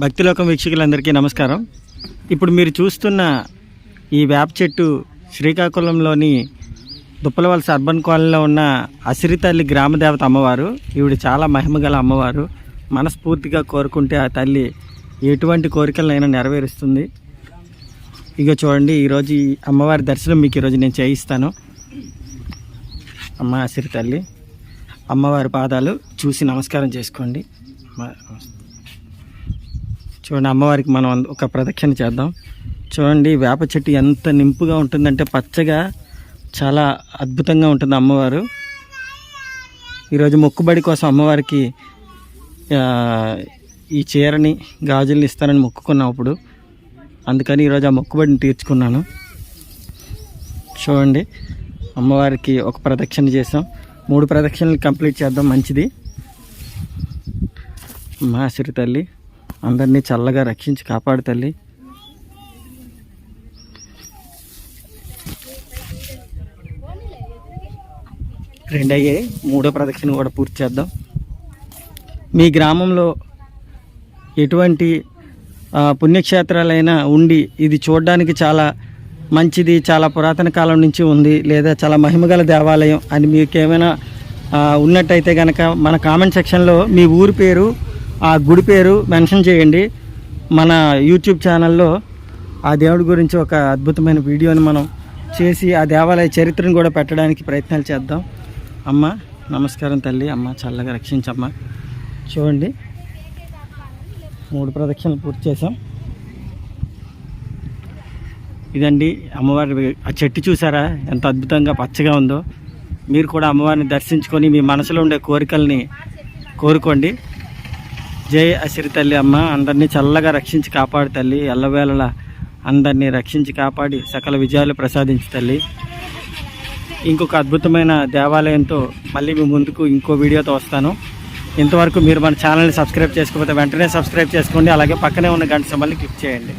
భక్తిలోకం వీక్షకులందరికీ నమస్కారం. ఇప్పుడు మీరు చూస్తున్న ఈ వేప చెట్టు శ్రీకాకుళంలోని దుప్పలవలస అర్బన్ కాలనీలో ఉన్న అసిరి తల్లి అమ్మవారు ఈవిడ చాలా మహిమగల అమ్మవారు. మనస్ఫూర్తిగా కోరుకుంటే ఆ తల్లి ఎటువంటి కోరికలైనా నెరవేరుస్తుంది. ఇక చూడండి ఈరోజు ఈ అమ్మవారి దర్శనం మీకు ఈరోజు నేను చేయిస్తాను. అమ్మ అసిరి తల్లి అమ్మవారి పాదాలు చూసి నమస్కారం చేసుకోండి. చూడండి అమ్మవారికి మనం ఒక ప్రదక్షిణ చేద్దాం. చూడండి వేప చెట్టు ఎంత నింపుగా ఉంటుందంటే పచ్చగా చాలా అద్భుతంగా ఉంటుంది అమ్మవారు. ఈరోజు మొక్కుబడి కోసం అమ్మవారికి ఈ చీరని గాజుల్ని ఇస్తానని మొక్కుకున్నాం అప్పుడు. అందుకని ఈరోజు ఆ మొక్కుబడిని తీర్చుకున్నాను. చూడండి అమ్మవారికి ఒక ప్రదక్షిణ చేసాం మూడు ప్రదక్షిణలు కంప్లీట్ చేద్దాం మంచిది. మా సిరి తల్లి. అందరినీ చల్లగా రక్షించి కాపాడు తల్లి. రెండు అయ్యాయి మూడో ప్రదక్షిణ కూడా పూర్తి చేద్దాం. మీ గ్రామంలో ఎటువంటి పుణ్యక్షేత్రాలైనా ఉండి ఇది చూడడానికి చాలా మంచిది చాలా పురాతన కాలం నుంచి ఉంది లేదా చాలా మహిమగల దేవాలయం అని మీకు ఏమైనా ఉన్నట్టయితే కనుక మన కామెంట్ సెక్షన్లో మీ ఊరి పేరు ఆ గుడి పేరు మెన్షన్ చేయండి. మన యూట్యూబ్ ఛానల్లో ఆ దేవుడి గురించి ఒక అద్భుతమైన వీడియోని మనం చేసి ఆ దేవాలయ చరిత్రను కూడా పెట్టడానికి ప్రయత్నాలు చేద్దాం. అమ్మ నమస్కారం తల్లి. అమ్మ చల్లగా రక్షించమ్మ. చూడండి. మూడు ప్రదక్షిణలు పూర్తి చేసాం ఇదండి అమ్మవారి ఆ చెట్టు చూసారా? ఎంత అద్భుతంగా పచ్చగా ఉందో. మీరు కూడా అమ్మవారిని దర్శించుకొని మీ మనసులో ఉండే కోరికల్ని కోరుకోండి. జై అసిరి తల్లి అమ్మ అందరినీ చల్లగా రక్షించి కాపాడు తల్లి ఎల్లవేళలా అందరినీ రక్షించి కాపాడి సకల విజయాలు ప్రసాదించు తల్లి. ఇంకొక అద్భుతమైన దేవాలయంతో మళ్ళీ మీ ముందుకు ఇంకో వీడియోతో వస్తాను. ఇంతవరకు మీరు మన ఛానల్ని సబ్స్క్రైబ్ చేసుకోకపోతే వెంటనే సబ్స్క్రైబ్ చేసుకోండి. అలాగే పక్కనే ఉన్న గంట సింబల్ని క్లిక్ చేయండి.